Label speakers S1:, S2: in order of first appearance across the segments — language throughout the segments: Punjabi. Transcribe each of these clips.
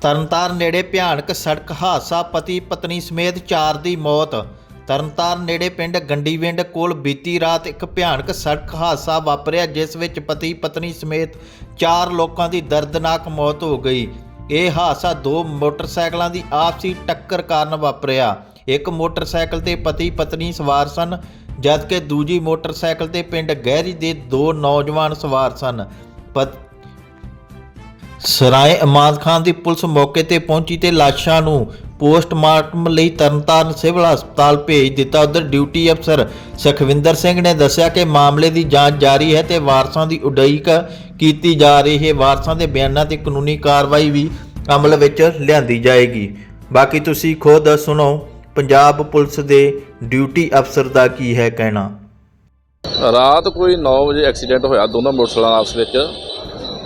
S1: ਤਰਨਤਾਰਨ ਨੇੜੇ ਭਿਆਨਕ ਸੜਕ ਹਾਦਸਾ, ਪਤੀ ਪਤਨੀ ਸਮੇਤ ਚਾਰ ਦੀ ਮੌਤ। ਤਰਨਤਾਰਨ ਨੇੜੇ ਪਿੰਡ ਗੰਡੀਵਿੰਡ ਕੋਲ ਬੀਤੀ ਰਾਤ ਇੱਕ ਭਿਆਨਕ ਸੜਕ ਹਾਦਸਾ ਵਾਪਰਿਆ, ਜਿਸ ਵਿੱਚ ਪਤੀ ਪਤਨੀ ਸਮੇਤ ਚਾਰ ਲੋਕਾਂ ਦੀ ਦਰਦਨਾਕ ਮੌਤ ਹੋ ਗਈ। ਇਹ ਹਾਦਸਾ ਦੋ ਮੋਟਰਸਾਈਕਲਾਂ ਦੀ ਆਪਸੀ ਟੱਕਰ ਕਾਰਨ ਵਾਪਰਿਆ। ਇੱਕ ਮੋਟਰਸਾਈਕਲ ਤੇ ਪਤੀ ਪਤਨੀ ਸਵਾਰ ਸਨ, ਜਦਕਿ ਦੂਜੀ ਮੋਟਰਸਾਈਕਲ ਤੇ ਪਿੰਡ ਗਹਿਰੀ ਦੇ ਦੋ ਨੌਜਵਾਨ ਸਵਾਰ ਸਨ। ਪਤ ਸਰਾਏ ਇਮਾਦ ਖਾਨ ਦੀ ਪੁਲਿਸ ਮੌਕੇ ਤੇ ਪਹੁੰਚੀ ਤੇ ਲਾਸ਼ਾਂ ਨੂੰ ਪੋਸਟਮਾਰਟਮ ਲਈ ਤਰਨਤਾਰਨ ਸਿਵਲ ਹਸਪਤਾਲ ਭੇਜ ਦਿੱਤਾ। ਉਧਰ ਡਿਊਟੀ ਅਫਸਰ ਸੁਖਵਿੰਦਰ ਸਿੰਘ ਨੇ ਦੱਸਿਆ ਕਿ ਮਾਮਲੇ ਦੀ ਜਾਂਚ ਜਾਰੀ ਹੈ ਤੇ ਵਾਰਸਾਂ ਦੀ ਉਡੀਕ ਕੀਤੀ ਜਾ ਰਹੀ ਹੈ। ਵਾਰਸਾਂ ਦੇ ਬਿਆਨਾਂ ਤੇ ਕਾਨੂੰਨੀ ਕਾਰਵਾਈ ਵੀ ਅਮਲ ਵਿੱਚ ਲਿਆਂਦੀ ਜਾਏਗੀ। ਬਾਕੀ ਤੁਸੀਂ ਖੁਦ ਸੁਣੋ, ਪੰਜਾਬ ਪੁਲਿਸ ਦੇ ਡਿਊਟੀ ਅਫਸਰ ਦਾ ਕੀ ਹੈ ਕਹਿਣਾ?
S2: ਰਾਤ ਕੋਈ 9 ਵਜੇ ਐਕਸੀਡੈਂਟ ਹੋਇਆ ਦੋਨਾਂ ਮੋਟਰਸਾਈਕਲਾਂ ਆਪਸ ਵਿੱਚ।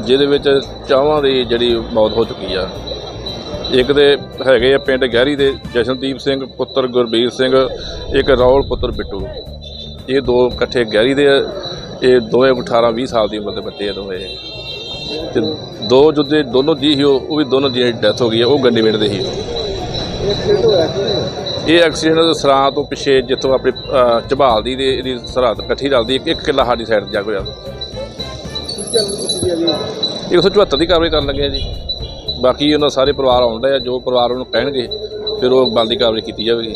S2: ਜਿਹਦੇ ਵਿੱਚ ਚਾਵਾਂ ਦੀ ਜਿਹੜੀ ਮੌਤ ਹੋ ਚੁੱਕੀ ਆ। ਇੱਕ ਦੇ ਹੈਗੇ ਆ ਪਿੰਡ ਗਹਿਰੀ ਦੇ ਜਸ਼ਨਦੀਪ ਸਿੰਘ ਪੁੱਤਰ ਗੁਰਬੀਰ ਸਿੰਘ ਇੱਕ ਰੌਲ ਪੁੱਤਰ ਬਿੱਟੂ। ਇਹ ਦੋ ਇਕੱਠੇ ਗਹਿਰੀ ਦੇ ਇਹ ਦੋਵੇਂ 18 20 ਸਾਲ ਦੀ ਉਮਰ ਦੇ ਬੱਚੇ ਆ ਦੋਵੇਂ। ਤੇ ਦੋ ਜੁੱਦੇ ਦੋਨੋਂ ਜੀ ਸੀ ਉਹ ਵੀ ਦੋਨੋਂ ਦੀ ਡੈਥ ਹੋ ਗਈ ਆ ਉਹ ਗੰਡੀ ਮਿੰਟ ਦੇ ਸੀ। ਇਹ ਐਕਸੀਡੈਂਟ ਸਰਾਂ ਤੋਂ ਪਿੱਛੇ ਜਿੱਥੋਂ ਆਪਣੀ ਅਹ, ਝਬਾਲ ਦੀ ਤੇ ਇਹਦੀ ਸਰਹੱਦ ਇਕੱਠੀ ਰਲਦੀ ਇੱਕ ਇੱਕ ਕਿੱਲਾ ਸਾਡੀ ਸਾਈਡ ਜਾ ਕੇ ਹੋਇਆ। 174 ਦੀ ਕਾਰਵਾਈ ਕਰਨ ਲੱਗੇ ਆ ਜੀ। ਬਾਕੀ ਉਹਨਾਂ ਸਾਰੇ ਪਰਿਵਾਰ ਆਉਂਦਾ ਆ, ਜੋ ਪਰਿਵਾਰ ਉਹਨੂੰ ਕਹਿਣਗੇ, ਫਿਰ ਉਹ ਬਣਦੀ ਕਾਰਵਾਈ ਕੀਤੀ ਜਾਵੇਗੀ।